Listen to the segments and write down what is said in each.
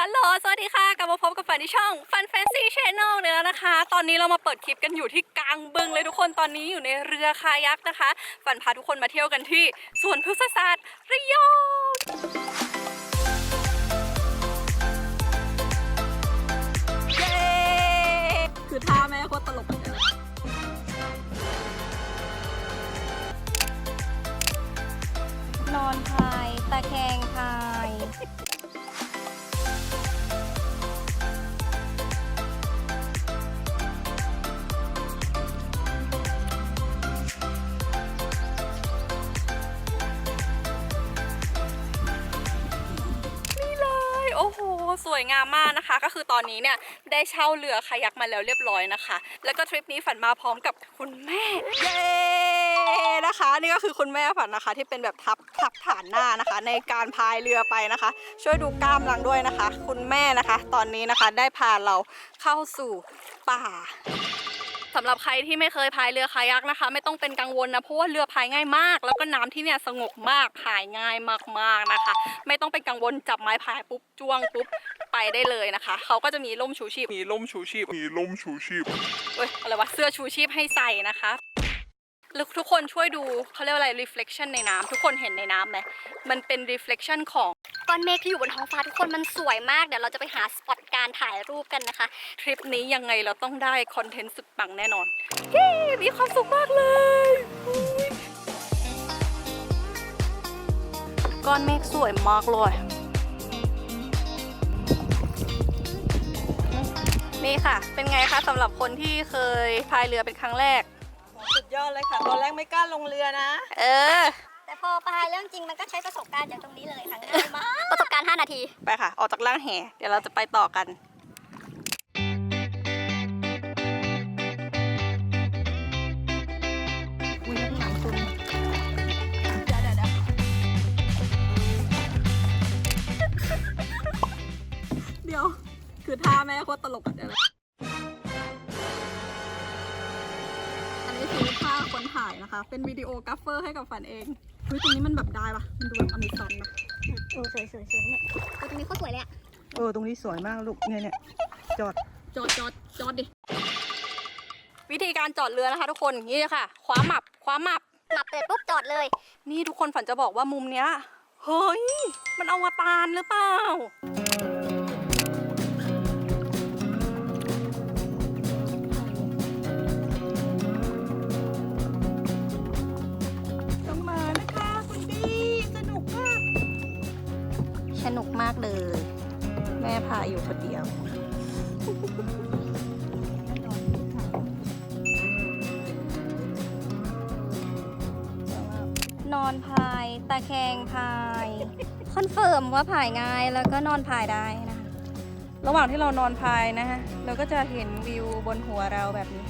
ฮัลโหล สวัสดีค่ะ กลับมาพบกับฝันที่ช่อง Fun Fancy Channel เนี่ยแล้วนะคะ ตอนนี้เรามาเปิดคลิปกันอยู่ที่กลางบึงเลยทุกคน ตอนนี้อยู่ในเรือคายักนะคะ ฝันพาทุกคนมาเที่ยวกันที่สวนพฤกษศาสตร์ระยองเย้คือท่าแม่โคตรตลกเลยนอนพาย ตะแคงพาย สวยงามมากนะคะ ก็คือตอนนี้เนี่ยได้เช่าเรือคายักมาแล้วเรียบร้อยนะคะ แล้วก็ทริปนี้ฝันมาพร้อมกับคุณแม่เย้นะคะนี่ก็คือคุณแม่ฝันนะคะ ที่เป็นแบบทับทับฐานหน้านะคะ ในการพายเรือไปนะคะ ช่วยดูกล้ามหลังด้วยนะคะ คุณแม่นะคะ ตอนนี้นะคะได้พาเราเข้าสู่ป่า สำหรับใครที่ไม่เคยพายเรือคายักนะคะ ไม่ต้องเป็นกังวลนะเพราะว่าเรือพายง่ายมาก แล้วก็น้ำที่เนี่ยสงบมากพายง่ายมากๆนะคะ ไม่ต้องเป็นกังวลจับไม้พายปุ๊บจ้วงปุ๊บไปได้เลยนะคะ เขาก็จะมีร่มชูชีพมีล่มชูชีพมีล่มชูชีพเอ้ยอะไรวะเสื้อชูชีพให้ใส่นะคะแล้ว ทุกคนช่วยดูเขาเรียกว่าอะไร reflection ในน้ำทุกคนเห็นในน้ำไหมมันเป็น reflection ของก้อนเมฆที่อยู่บนท้องฟ้าทุกคนมันสวยมากเดี๋ยวเราจะไปหาสปอตการถ่ายรูปกันนะคะ ทริปนี้ยังไงเราต้องได้คอนเทนต์สุดปังแน่นอนเย้มีความสุขมากเลยก้อนเมฆสวยมากเลย นี่ค่ะ เป็นไงคะสำหรับคนที่เคยพายเรือเป็นครั้งแรก ยอดเลยค่ะ ตอนแรกไม่กล้าลงเรือนะ เออ แต่พอพายเรื่องจริงมันก็ใช้ประสบการณ์จากตรงนี้เลยค่ะง่ายมาก ประสบการณ์ 5 นาที ไปค่ะ ออกจากล่างแหเดี๋ยวเราจะไปต่อกันอุ้ยข้างหลังคุณเดี๋ยวเดี๋ยวเดี๋ยวเดี๋ยว คือท่าแม่โคตรตลกอะเดี๋ยวนะายนะคะ เป็นวิดีโอกราฟเฟอร์ให้กับฝันเองเฮ้ยตรงนี้มันแบบได้ปะมันดูแบบอเมซอนปะโอ้สวยสวยสวยเนี่ยโอ้ตรงนี้โคตรสวยเลยอะเออตรงนี้สวยมากลูกเนี่ยเนี่ยจอดจอดจอดจอดดิ วิธีการจอดเรือนะคะทุกคนนี่เลยค่ะคว้าหมับคว้าหมับหลับเสร็จปุ๊บจอดเลย นี่ทุกคนฝันจะบอกว่ามุมเนี้ยเฮ้ย มันอวตารหรือเปล่า สนุกมากเลย แม่พาอยู่คนเดียว นอนพายตะแคงพาย คอนเฟิร์มว่าพายง่ายแล้วก็นอนพายได้นะคะระหว่างที่เรานอนพายนะฮะเราก็จะเห็นวิวบนหัวเราแบบนี้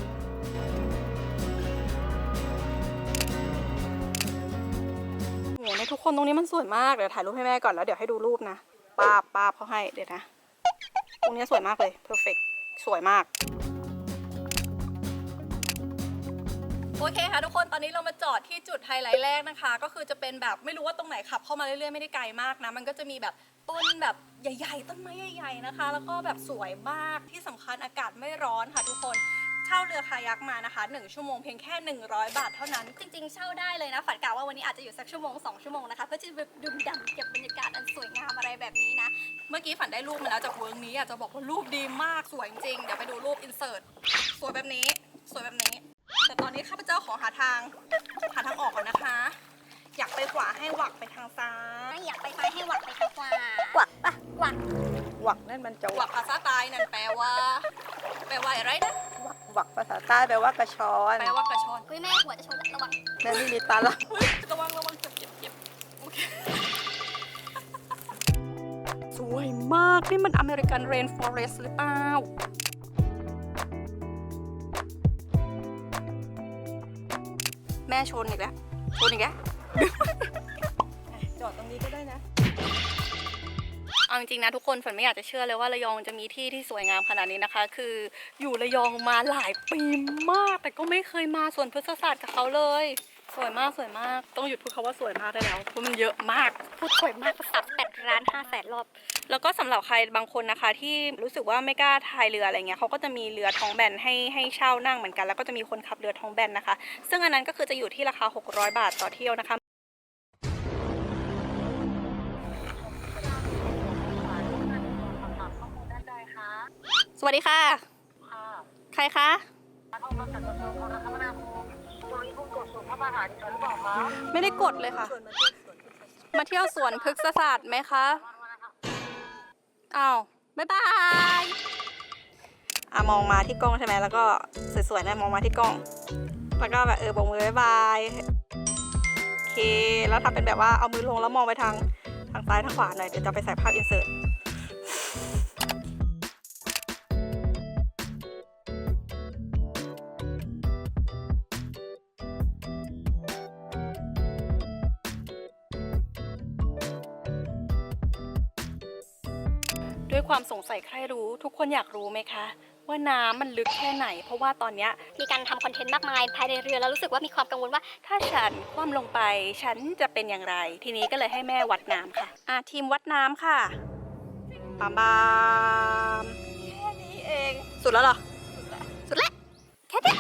ทุกคนตรงนี้มันสวยมาก เดี๋ยวถ่ายรูปให้แม่ก่อนแล้วเดี๋ยวให้ดูรูปนะป้าป้าเขาให้เดี๋ยวนะ ตรงนี้สวยมากเลย perfect สวยมาก โอเคค่ะทุกคนตอนนี้เรามาจอดที่จุดไฮไลท์แรกนะคะ ก็คือจะเป็นแบบไม่รู้ว่าตรงไหนขับเข้ามาเรื่อยๆไม่ได้ไกลมากนะ มันก็จะมีแบบต้นแบบใหญ่ ๆ ต้นไม้ใหญ่ ๆนะคะ แล้วก็แบบสวยมากที่สำคัญอากาศไม่ร้อนค่ะทุกคน เช่าเรือคายักมานะคะ 1 ชั่วโมงเพียงแค่ 100 บาทเท่านั้น จริง ๆ เช่าได้เลยนะ ฝันกะว่าวันนี้อาจจะอยู่สักชั่วโมง 2 ชั่วโมงนะคะเพื่อที่จะแบบดื่มด่ำเก็บบรรยากาศอันสวยงามอะไรแบบนี้นะ เมื่อกี้ฝันได้รูปมาแล้วจากเวิร์กนี้อยากจะบอกว่ารูปดีมากสวยจริงๆเดี๋ยวไปดูรูปอินเสิร์ตสวยแบบนี้ สวยแบบนี้ แต่ตอนนี้ข้าพเจ้าขอหาทางหาทางออกก่อนนะคะ อยากไปขวาให้หวักไปทางซ้ายไม่อยากไปซ้ายให้หวักไปทางขวาหวักปะหวักหวักนั่นมันจะหหวัวักกภาษาใต้นั่นแปลว่า แปลว่าอะไรนะ หวักภาษาใต้แปลว่ากระชอนแปลว่ากระชอนคุยแม่หัวจะชนแล้วระวังแม่ไม่มีตาละเฮ้ยระวังระวังเจ็บเจ็บเจ็บโอเคสวยมาก นี่มันอเมริกันเรนฟอเรสต์หรือเปล่า แม่ชนอีกแล้ว ชนอีกแล้ว จอดตรงนี้ก็ได้นะ เอาจริงนะทุกคนฝนไม่อยากจะเชื่อเลยว่าระยองจะมีที่ที่สวยงามขนาดนี้นะคะ คืออยู่ระยองมาหลายปีมาก แต่ก็ไม่เคยมาสวนพฤกษศาสตร์กับเขาเลย สวยมากสวยมาก ต้องหยุดพูดคาว่าสวยมากได้แล้วเพราะมันเยอะมากพูดสวยมากสับแปดร้านห้าแสนรอบแล้วก็สำหรับใครบางคนนะคะที่รู้สึกว่าไม่กล้าพายเรืออะไรเงี้ยเขาก็จะมีเรือท้องแบนให้ให้เช่านั่งเหมือนกัน แล้วก็จะมีคนขับเรือท้องแบนนะคะ ซึ่งอันนั้นก็คือจะอยู่ที่ราคา 600 บาทต่อเที่ยวนะคะ วัสดีค่ะใครคะอไม่ได้กดเลยค่ะมาเที่ยวสวนพฤกษศาสตร์ไหมคะอ้าวบ๊ายบายอะมองมาที่กล้องใช่ไหมแล้วก็สวยๆนะมองมาที่กล้อง แล้วก็แบบเออโบกมือบ๊ายบายโอเค แล้วทำเป็นแบบว่าเอามือลงแล้วมองไปทางทางซ้ายทางขวาหน่อยเดี๋ยวจะไปใส่ภาพอินเสิร์ต ด้วยความสงสัยใครรู้ทุกคนอยากรู้ไหมคะ ว่าน้ำมันลึกแค่ไหน เพราะว่าตอนเนี้ยมีการทำคอนเทนต์มากมายภายในเรือแล้วรู้สึกว่ามีความกังวลว่า ถ้าฉันคว่ำลงไป ฉันจะเป็นอย่างไร ทีนี้ก็เลยให้แม่วัดน้ำค่ะอะทีมวัดน้ำค่ะปามบามแค่นี้เอง สุดแล้วเหรอ สุดแล้วแค่นี้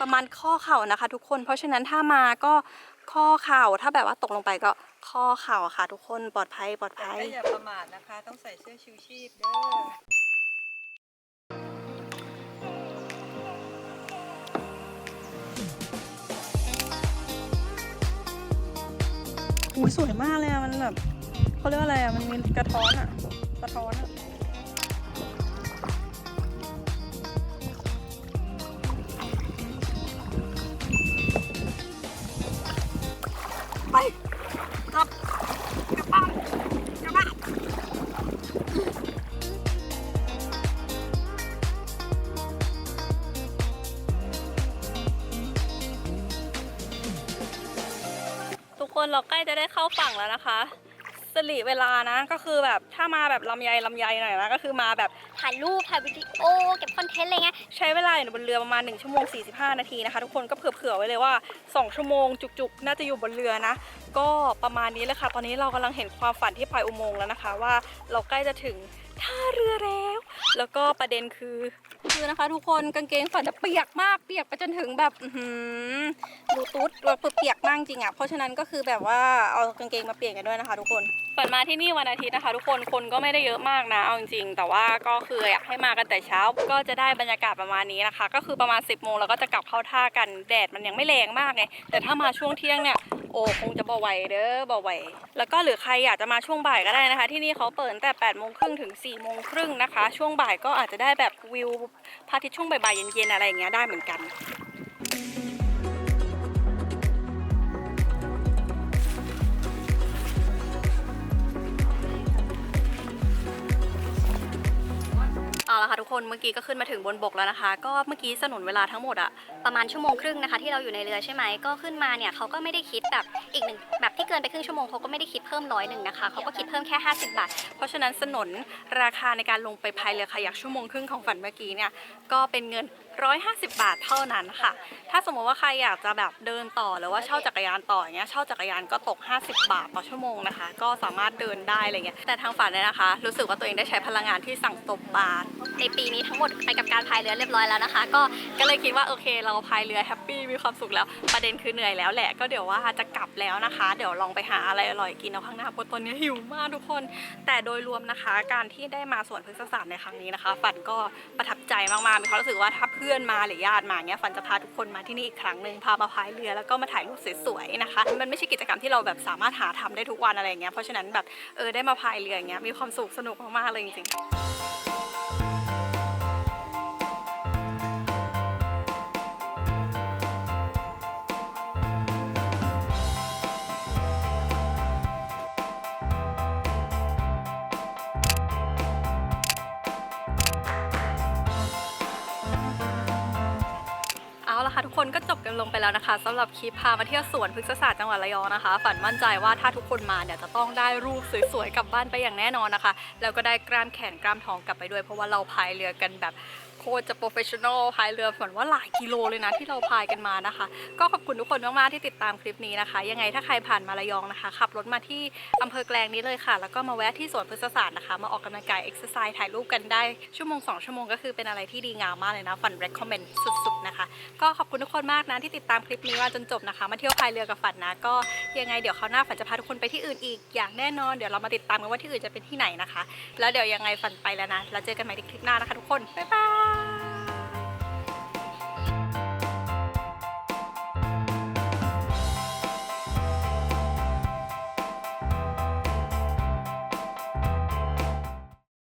ประมาณข้อเข่านะคะ ทุกคนเพราะฉะนั้นถ้ามาก็ข้อเข่าถ้าแบบว่าตกลงไปก็ ข้อเข่าค่ะ ทุกคนปลอดภัยปลอดแต่ภัยก็อย่าประมาทนะคะ ต้องใส่เสื้อชูชีพเด้อ อุ้ยสวยมากเลยอะมันแบบเขาเรียกว่าอะไรอะมันมีกระท้อนอะ เราใกล้จะได้เข้าฝั่งแล้วนะคะสลีเวลานะ ก็คือแบบถ้ามาแบบลำไยลำไยหน่อยนะก็คือมาแบบถ่ายรูปถ่ายวิดีโอเก็บคอนเทนต์อะไรเงี้ยใช้เวลาอยู่บนเรือประมาณ1ชั่วโมง45 นาทีนะคะ ทุกคนก็เผื่อๆไว้เลยว่า 2 ชั่วโมงจุกๆ น่าจะอยู่บนเรือนะ ก็ประมาณนี้เลยค่ะ ตอนนี้เรากำลังเห็นความฝันที่ปลายอุโมงค์แล้วนะคะ ว่าเราใกล้จะถึง ท่าเรือแล้ว แล้วก็ประเด็นคือ คือนะคะ ทุกคนกางเกงฝันจะเปียกมากเปียกไปจนถึงแบบดูตูดเราเปียกมากจริงอะเพราะฉะนั้นก็คือแบบว่าเอากางเกงมาเปลี่ยนกันด้วยนะคะ ทุกคนฝันมาที่นี่วันอาทิตย์นะคะ ทุกคนคนก็ไม่ได้เยอะมากนะเอาจริงๆแต่ว่าก็คืออยากให้มากันแต่เช้า ก็จะได้บรรยากาศประมาณนี้นะคะ ก็คือประมาณ 10บโมงเราก็จะกลับเข้าท่ากันแดดมันยังไม่แรงมากไงแต่ถ้ามาช่วงเที่ยงเนี่ยโอ้คงจะบ่ไหวเด้อบ่ไหวแล้วก็หรือใครอยากจะมาช่วงบ่ายก็ได้นะคะ ที่นี่เขาเปิดแต่8ปดโมงครึ่งถึง4ี่สี่โมงครึ่งนะคะ ช่วงบ่ายก็อาจจะได้แบบวิวพระอาทิตย์ช่วงบ่ายๆเย็นๆอะไรอย่างเงี้ยได้เหมือนกันเอาละค่ะ คนเมื่อกี้ก็ขึ้นมาถึงบนบกแล้วนะคะ ก็เมื่อกี้สนุนเวลาทั้งหมดอะประมาณชั่วโมงครึ่งนะคะที่เราอยู่ในเรือใช่ไหมก็ขึ้นมาเนี่ยเขาก็ไม่ได้คิดแบบอีกหนึ่งแบบที่เกินไปครึ่งชั่วโมงเขาก็ไม่ได้คิดเพิ่มร้อยหนึ่งนะคะเขาก็คิดเพิ่มแค่ 50 บาท เพราะฉะนั้นสนนราคาในการลงไปพายเรือคายักชั่วโมงครึ่งของฝันเมื่อกี้เนี่ยก็เป็นเงิน 150 บาทเท่านั้นค่ะ ถ้าสมมติว่าใครอยากจะแบบเดินต่อหรือว่าเช่าจักรยานต่ออย่างเงี้ยเช่าจักรยานก็ตก 50 บาทต่อชั่วโมงนะคะ ก็สามารถเดินได้อะไรเงี้ยแต่ทางฝันเนี่ยนะคะ รู้สึกว่าตัวเองได้ใช้พลังงานที่สั่งตบบาทในปีนี้ทั้งหมดไปกับการพายเรือเรียบร้อยแล้วนะคะ ก็ก็เลยคิดว่าโอเค เราพายเรือแฮปปี้มีความสุขแล้ว ประเด็นคือเหนื่อยแล้วแหละก็เดี๋ยวว่าจะกลับแล้วนะคะ เดี๋ยวลองไปหาอะไรอร่อยกินเอาข้างหน้าเพราะตอนนี้หิวมากทุกคน แต่โดยรวมนะคะ การที่ได้มาสวนพฤกษศาสตร์ในครั้งนี้นะคะฝันก็ประทับใจมากๆมีความรู้สึกว่าถ้าเพื่อนมาหรือญาติมาเงี้ยฝันจะพาทุกคนมาที่นี่อีกครั้งหนึ่งพามาพายเรือแล้วก็มาถ่ายรูปสวยๆนะคะ มันไม่ใช่กิจกรรมที่เราแบบสามารถหาทำได้ทุกวันอะไรเงี้ยเพราะฉะนั้นแบบเออได้มาพายเรือเงี้ยมีความสุขสนุกมากๆเลยจริงๆ ทุกคนก็จบกันลงไปแล้วนะคะสำหรับคลิปพามาเที่ยวสวนพฤกษศาสตร์จังหวัดระยองนะคะ ฝันมั่นใจว่าถ้าทุกคนมาเนี่ยจะต้องได้รูปสวยๆกลับบ้านไปอย่างแน่นอนนะคะ แล้วก็ได้กล้ามแขนกล้ามท้องกลับไปด้วย เพราะว่าเราพายเรือกันแบบ ตรจะโปรเฟชชั่นอลพายเรือเหมือนว่าหลายกิโลเลยนะที่เราพายกันมานะคะ ก็ขอบคุณทุกคนมากๆที่ติดตามคลิปนี้นะคะ ยังไงถ้าใครผ่านมาระยองนะคะขับรถมาที่อำเภอแกลงนี้เลยค่ะ แล้วก็มาแวะที่สวนพฤกษศาสตร์นะคะ มาออกกำลังกายเอ็กซ์ไซส์ถ่ายรูปกันได้ชั่วโมงสองชั่วโมงก็คือเป็นอะไรที่ดีงามมากเลยนะฝัน recommend สุดๆนะคะ ก็ขอบคุณทุกคนมากนะที่ติดตามคลิปนี้มาจนจบนะคะ มาเที่ยวพายเรือกับฝันนะก็ยังไงเดี๋ยวคราวหน้าฝันจะพาทุกคนไปที่อื่นอีกอย่างแน่นอนเดี๋ยวเรามาติดตามกันว่าที่อื่นจะเป็นที่ไหนนะคะ แล้วเดี๋ยวยังไงฝันไปแล้วนะแล้วเจอกันใหม่ในคลิปหน้านะคะ ทุกคนบ๊ายบาย Bye.